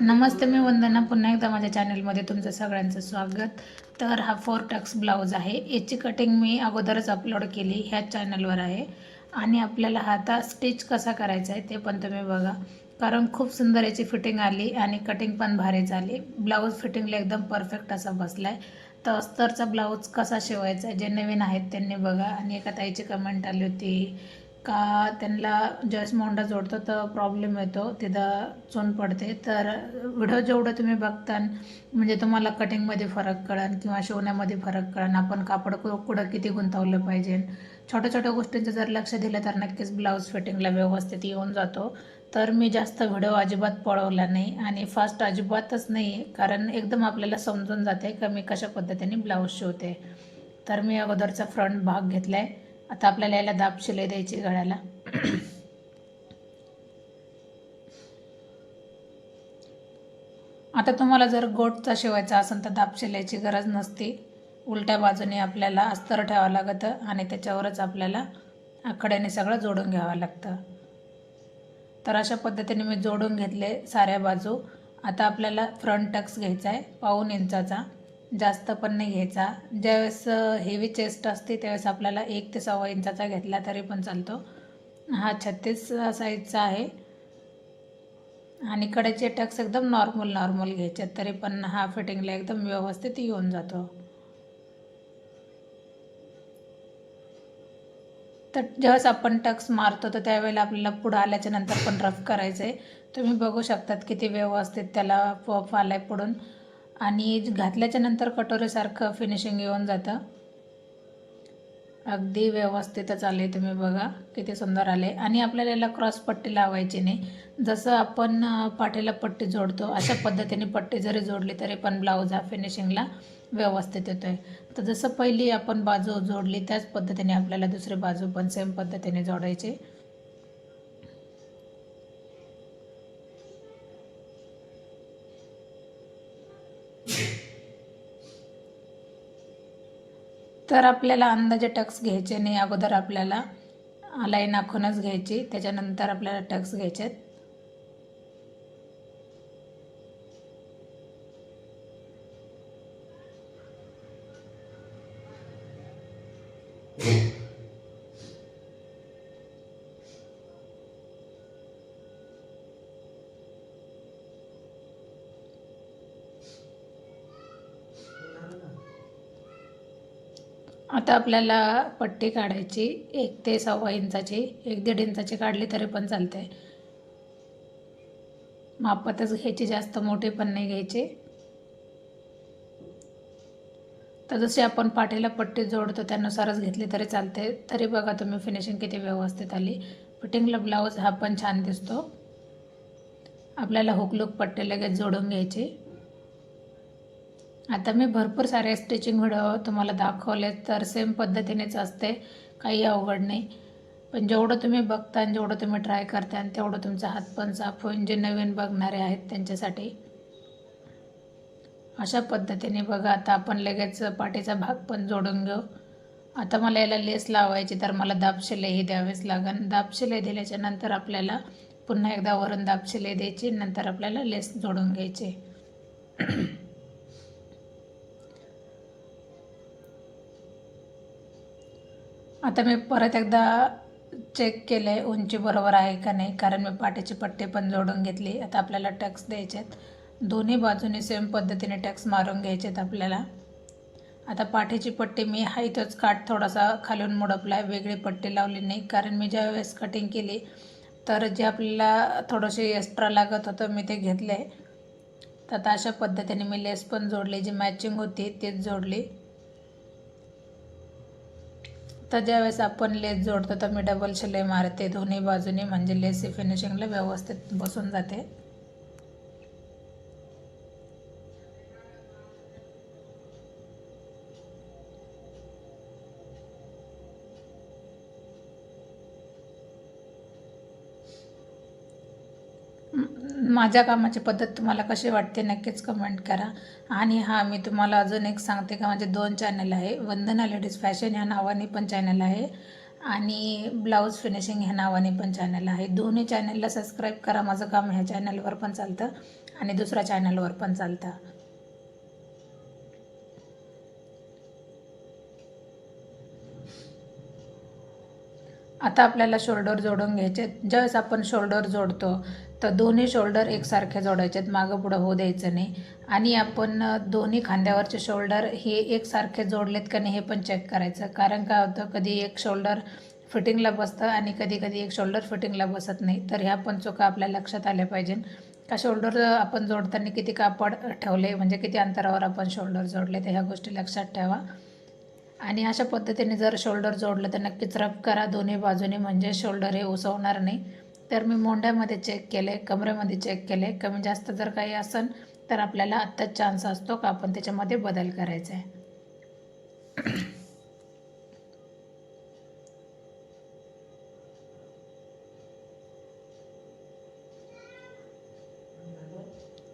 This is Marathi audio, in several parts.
नमस्ते मी वंदना. पुन्हा एकदा माझ्या चॅनलमध्ये तुमचं सगळ्यांचं स्वागत. तर हा फोर टक्स ब्लाऊज आहे. याची कटिंग मी अगोदरच अपलोड केली ह्याच चॅनलवर आहे. आणि आपल्याला हा आता स्टिच कसा करायचा आहे ते पण तुम्ही बघा. कारण खूप सुंदर याची फिटिंग आली आणि कटिंग पण भारी झाली. ब्लाऊज फिटिंगला एकदम परफेक्ट असा बसला आहे तर अस्तरचा ब्लाऊज कसा शिवायचा जे नवीन आहेत त्यांनी बघा. आणि एका ताईची कमेंट आली होती का त्यांना ज्यावेळेस मोंडा जोडतो तर प्रॉब्लेम येतो तिथं चून पडते. तर व्हिडिओ जेवढं तुम्ही बघतान म्हणजे तुम्हाला कटिंगमध्ये फरक कळन किंवा शिवण्यामध्ये फरक कळन. आपण कापड कु- कुठं किती गुंतवलं पाहिजे? छोट्या छोट्या गोष्टींचं जर लक्ष दिलं तर नक्कीच ब्लाऊज फिटिंगला व्यवस्थित येऊन जातो. तर मी जास्त व्हिडिओ अजिबात पळवला नाही आणि फास्ट अजिबातच नाही आहे कारण एकदम आपल्याला समजून जाते का मी कशा पद्धतीने ब्लाऊज शिवते. तर मी अगोदरचा फ्रंट भाग घेतला आहे आता आपल्याला याला दाब शिलाई द्यायची गळ्याला. आता तुम्हाला जर गोटचा शिवायचा असेल तर दाब शिलायची गरज नसते. उलट्या बाजूने आपल्याला अस्तर ठेवावं लागतं आणि त्याच्यावरच आपल्याला आकड्याने सगळं जोडून घ्यावं लागतं. तर अशा पद्धतीने मी जोडून घेतले साऱ्या बाजू. आता आपल्याला फ्रंट टक्स घ्यायचा आहे पाऊन इंचाचा. जास्त पण नाही घ्यायचा. ज्यावेळेस हेवी चेस्ट असते त्यावेळेस आपल्याला एक ते सव्वा इंचाचा घेतला तरी पण चालतो. हा छत्तीस साईजचा आहे. आणि कडेचे टक्स एकदम नॉर्मल नॉर्मल घ्यायचे. तरी पण हा फिटिंगला एकदम व्यवस्थित येऊन जातो. तर ज्यावेळेस आपण टक्स मारतो तर त्यावेळेला आपल्याला पुढं आल्याच्यानंतर पण रफ करायचं आहे तुम्ही बघू शकतात किती व्यवस्थित त्याला पफ आला आहे पुढून. आणि घातल्याच्या नंतर कटोरीसारखं फिनिशिंग येऊन जातं. अगदी व्यवस्थितच आले तुम्ही बघा किती सुंदर आले आणि आपल्याला याला क्रॉस पट्टी लावायची नाही. जसं आपण पाठीला पट्टी जोडतो अशा पद्धतीने पट्टी जरी जोडली तरी पण ब्लाऊज हा फिनिशिंगला व्यवस्थित येतो आहे तर जसं पहिली आपण बाजू जोडली त्याच पद्धतीने आपल्याला दुसरी बाजू पण सेम पद्धतीने जोडायची. तर आपल्याला अंदाजे टक्स घ्यायचे नाही. अगोदर आपल्याला लाईन आखूनच घ्यायची. त्याच्यानंतर आपल्याला टक्स घ्यायचे आहेत. आता आपल्याला पट्टी काढायची एक ते सव्वा इंचाची एक दीड इंचाची काढली तरी पण चालते मापातच घ्यायची जास्त मोठी पण नाही घ्यायची. तर जशी आपण पाठीला पट्टी जोडतो त्यानुसारच घेतली तरी चालते तरी बघा तुम्ही फिनिशिंग किती व्यवस्थित आली. फिटिंगला ब्लाऊज हा पण छान दिसतो. आपल्याला हुकलूक पट्टी लगेच जोडून घ्यायची. आता मी भरपूर सारे स्टिचिंग व्हिडिओ तुम्हाला दाखवले तर सेम पद्धतीनेच असते. काही अवघड नाही. पण जेवढं तुम्ही बघता आणि जेवढं तुम्ही ट्राय करता आणि तेवढं तुमचा हात पण साफ होईल. जे नवीन बघणारे आहेत त्यांच्यासाठी. अशा पद्धतीने बघा आता आपण लगेच पाठीचा भाग पण जोडून घेऊ. आता मला याला लेस लावायची तर मला दाब द्यावेच द्यावीच लागेल दाब दिल्याच्या नंतर आपल्याला पुन्हा एकदा वरून दाब द्यायची नंतर आपल्याला लेस जोडून घ्यायची. आता मी परत एकदा चेक केलं आहे उंची बरोबर आहे का नाही कारण मी पाठीची पट्टी पण जोडून घेतली. आता आपल्याला टक्स द्यायचे आहेत दोन्ही बाजूने सेम पद्धतीने टक्स मारून घ्यायचे आहेत आपल्याला. आता पाठीची पट्टी मी हा इथंच काठ थोडासा खालून मुडपला आहे वेगळी पट्टी लावली नाही. कारण मी ज्या वेळेस कटिंग केली तर जे आपल्याला थोडंसे एक्स्ट्रा लागत होतं मी ते घेतलं आहे तर आता अशा पद्धतीने मी लेस पण जोडली जी मॅचिंग होती तीच जोडली. तर ज्यावेळेस आपण लेस जोडतो तर मी डबल शिलाई मारते. दोन्ही बाजूने म्हणजे लेस फिनिशिंगला व्यवस्थित बसून जाते. माझ्या कामाची पद्धत तुम्हाला कशी वाटते नक्कीच कमेंट करा. आणि हां मी तुम्हाला अजून एक सांगते का माझे दोन चॅनल आहे. वंदना लेडीज फॅशन ह्या नावाने पण चॅनल आहे. आणि ब्लाऊज फिनिशिंग ह्या नावाने पण चॅनल आहे. दोन्ही चॅनलला सबस्क्राईब करा. माझं काम ह्या चॅनलवर पण चालतं आणि दुसऱ्या चॅनलवर पण चालतं. आता आपल्याला शोल्डर जोडून घ्यायचे. ज्यावेळेस आपण शोल्डर जोडतो तर दोन्ही शोल्डर एकसारखे जोडायचे आहेत मागं पुढं होऊ द्यायचं नाही. आणि आपण दोन्ही खांद्यावरचे शोल्डर हे एकसारखे जोडलेत का नाही हे पण चेक करायचं. कारण काय होतं कधी एक शोल्डर फिटिंगला बसतं आणि कधी कधी एक शोल्डर फिटिंगला बसत नाही. तर ह्या पण चुका आपल्या लक्षात आल्या पाहिजे का शोल्डर आपण जोडताना किती कापड ठेवले म्हणजे किती अंतरावर आपण शोल्डर जोडले तर ह्या गोष्टी लक्षात ठेवा. आणि अशा पद्धतीने जर शोल्डर जोडलं तर नक्कीच रब करा. दोन्ही बाजूने म्हणजे शोल्डर हे उसवणार नाही. तर मी मोंड्यामध्ये चेक केले कमरेमध्ये चेक केले कमी जास्त जर काही असेल तर आपल्याला आत्ताच चान्स असतो का आपण त्याच्यामध्ये बदल करायचा आहे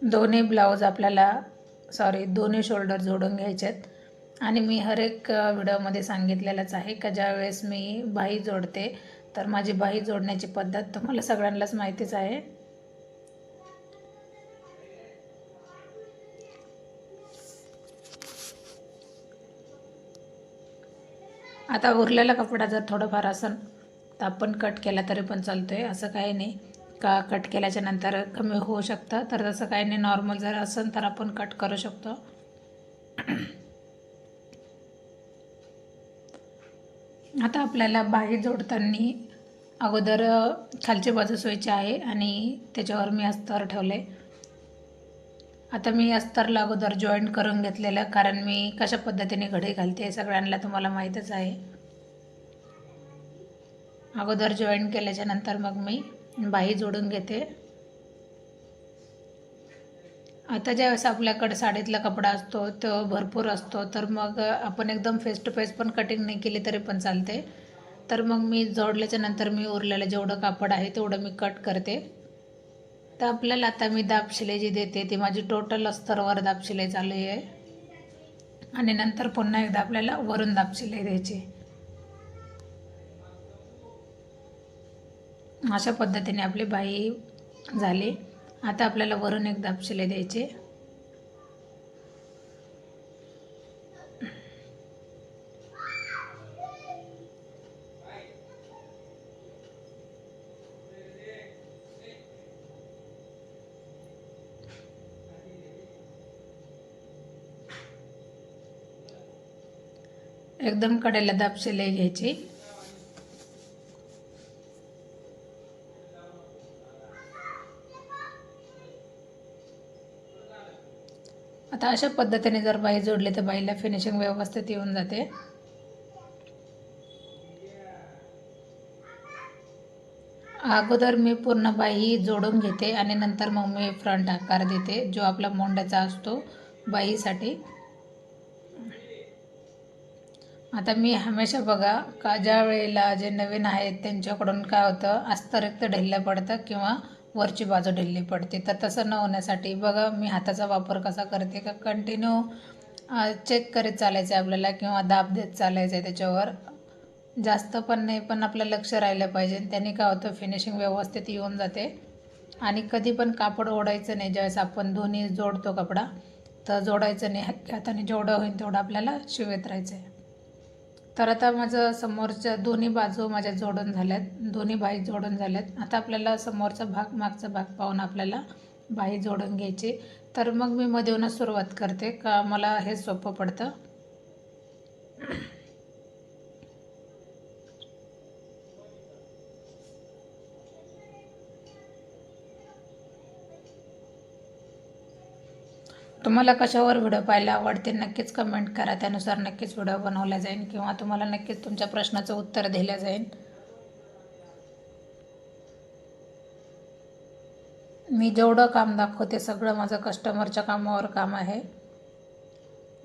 दोन्ही ब्लाऊज आपल्याला सॉरी दोन्ही शोल्डर जोडून घ्यायचे आहेत आणि मी हर एक व्हिडिओमध्ये सांगितलेलंच आहे का ज्यावेळेस मी बाही जोडते तर माझी बाही जोडण्याची पद्धत तुम्हाला सगळ्यांनाच माहितीच आहे. आता उरलेला कपडा जर थोडंफार असं तर आपण कट केला तरी पण चालतो आहे असं काही नाही. का कट केल्याच्यानंतर कमी होऊ शकतं तर तसं काही नाही. नॉर्मल जर असेल तर आपण कट करू शकतो. आता आपल्याला बाही जोडताना अगोदर खालची बाजू सोयची आहे आणि त्याच्यावर मी अस्तर ठेवले आता मी अस्तरला अगोदर जॉईंट करून घेतलेलं कारण मी कशा पद्धतीने घडी घालते सगळ्यांना तुम्हाला माहीतच आहे. अगोदर जॉईंट केल्याच्यानंतर मग मी बाही जोडून घेते. आता ज्यावेळेस आपल्याकडे साडीतला कपडा असतो तो भरपूर असतो तर मग आपण एकदम फेस टू फेस पण कटिंग नाही केली तरी पण चालते. तर मग मी जोडल्याच्या नंतर मी उरलेलं जेवढं कापड आहे तेवढं मी कट करते. तर आपल्याला आता मी दाब शिलाई जी देते ती माझी टोटल अस्तरवर दाब शिलाई चालू आहे. आणि नंतर पुन्हा एकदा आपल्याला वरून दाब शिलाई द्यायची. अशा पद्धतीने आपली बाई झाली. आता आपल्याला वरून एक दापशिले द्यायचे. एकदम कडेला दापशिले घ्यायची. आता अशा पद्धतीने जर बाई जोडली तर बाईला फिनिशिंग व्यवस्थित येऊन जाते. अगोदर मी पूर्ण बाई जोडून घेते आणि नंतर मग मी फ्रंट आकार देते जो आपला मोंड्याचा असतो बाईसाठी. आता मी हमेशा बघा का ज्या वेळेला जे नवीन आहेत त्यांच्याकडून काय होतं अस्तरिक्त ढिल्लं पडतं किंवा वरची बाजू ढिल्ली पडते. तर तसं न होण्यासाठी बघा मी हाताचा वापर कसा करते का? कंटिन्यू चेक करीत चालायचं आहे आपल्याला किंवा दाब देत चालायचं आहे त्याच्यावर. जास्त पण नाही पण आपलं लक्ष राहिलं पाहिजे. त्यांनी काय होतं फिनिशिंग व्यवस्थित येऊन जाते. आणि कधी पण कापड ओढायचं नाही. ज्यावेळेस आपण दोन्ही जोडतो कपडा तर जोडायचं नाही. हाताने जेवढं होईल तेवढं आपल्याला शिवत राहायचं आहे तर आता माझं समोरच्या दोन्ही बाजू माझ्या जोडून झाल्यात. दोन्ही बाई जोडून झाल्यात. आता आपल्याला समोरचा भाग मागचा भाग पाहून आपल्याला बाई जोडून घ्यायची. तर मग मी मध्येऊनच सुरुवात करते. का मला हे सोपं पडतं? तुम्हाला कशावर व्हिडिओ पाहायला आवडते नक्कीच कमेंट करा. त्यानुसार नक्कीच व्हिडिओ बनवला जाईल किंवा तुम्हाला नक्कीच तुमच्या प्रश्नाचं उत्तर दिलं जाईल मी जेवढं काम दाखवते सगळं माझं कस्टमरच्या कामावर काम आहे.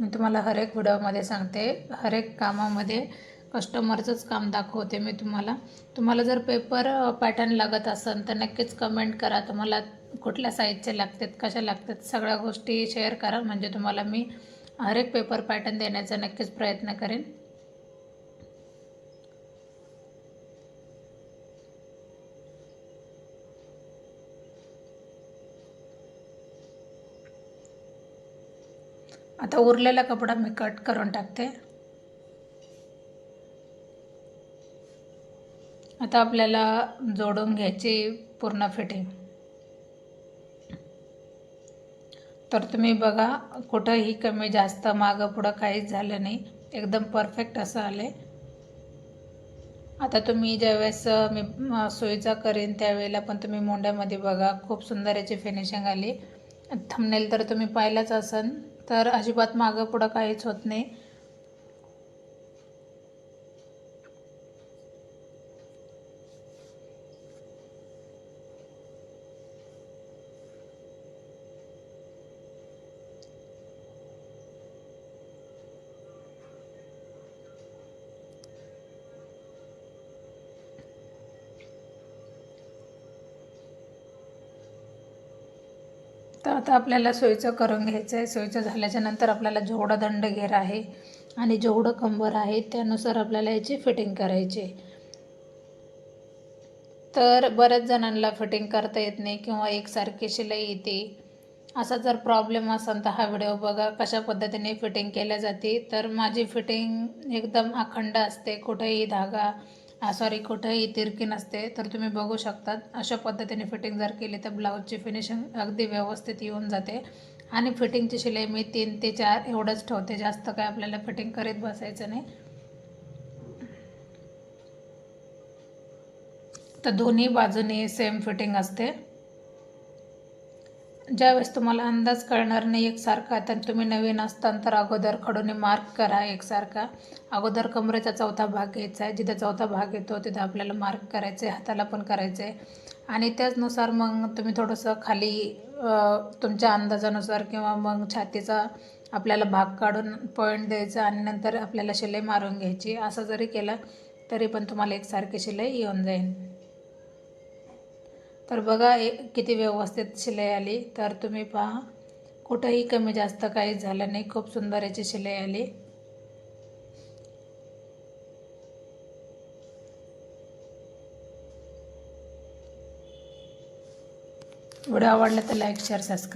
मी तुम्हाला हर एक व्हिडिओमध्ये सांगते हर एक कामामध्ये कस्टमरचंच काम दाखवते मी तुम्हाला. तुम्हाला जर पेपर पॅटर्न लागत असेल तर नक्कीच कमेंट करा. तुम्हाला कुठल्या साईजचे लागतात कशा लागतात सगळ्या गोष्टी शेअर करा. म्हणजे तुम्हाला मी हर एक पेपर पॅटर्न देण्याचा नक्कीच प्रयत्न करेन. आता उरलेला कपडा मी कट करून टाकते. आता आपल्याला जोडून घ्यायची पूर्ण फिटिंग तर तुम्ही बघा कुठंही कमी जास्त मागं पुढं काहीच झालं नाही. एकदम परफेक्ट असं आले आता तुम्ही ज्यावेळेस मी सोयीचा करेन त्यावेळेला पण तुम्ही मोंड्यामध्ये बघा खूप सुंदर याची फिनिशिंग आली. थंबनेल तर तुम्ही पाहिलंच असन तर अजिबात मागं पुढं काहीच होत नाही. तर आता आपल्याला सोयीचं करून घ्यायचं आहे. सोयीचं झाल्याच्यानंतर आपल्याला जेवढा दंड घेर आहे आणि जेवढं कंबर आहे त्यानुसार आपल्याला याची फिटिंग करायची तर बऱ्याच जणांना फिटिंग करता येत नाही किंवा एकसारखी शिलाई येते. असा जर प्रॉब्लेम असेल तर हा व्हिडिओ बघा कशा पद्धतीने फिटिंग केल्या जाते. तर माझी फिटिंग एकदम अखंड असते कुठेही धागा सॉरी कुठेही तिरकी नसते तर तुम्ही बघू शकतात. अशा पद्धतीने फिटिंग जर केली तर ब्लाऊजची फिनिशिंग अगदी व्यवस्थित येऊन जाते. आणि फिटिंगची शिलाई मी तीन ते चार एवढंच ठेवते. जास्त काय आपल्याला फिटिंग करीत बसायचं नाही. तर दोन्ही बाजूनी सेम फिटिंग असते. ज्यावेळेस तुम्हाला अंदाज कळणार नाही एकसारखा तर तुम्ही नवीन असताना तर अगोदर खडूने मार्क करा एकसारखा. अगोदर कमरेचा चौथा भाग घ्यायचा आहे. जिथे चौथा भाग येतो तिथं आपल्याला मार्क करायचे हाताला पण करायचे. आणि त्याचनुसार मग तुम्ही थोडंसं खाली तुमच्या अंदाजानुसार किंवा मग छातीचा आपल्याला भाग काढून पॉईंट द्यायचा आणि नंतर आपल्याला शिलाई मारून घ्यायची. असं जरी केलं तरी पण तुम्हाला एकसारखी शिलाई येऊन जाईल. तर बघा ए किती व्यवस्थित शिलाई आली. तर तुम्ही पहा कुठंही कमी जास्त काहीच झालं नाही. खूप सुंदर याची शिलाई आली. व्हिडिओ आवडला तर लाईक शेअर सबस्क्राईब.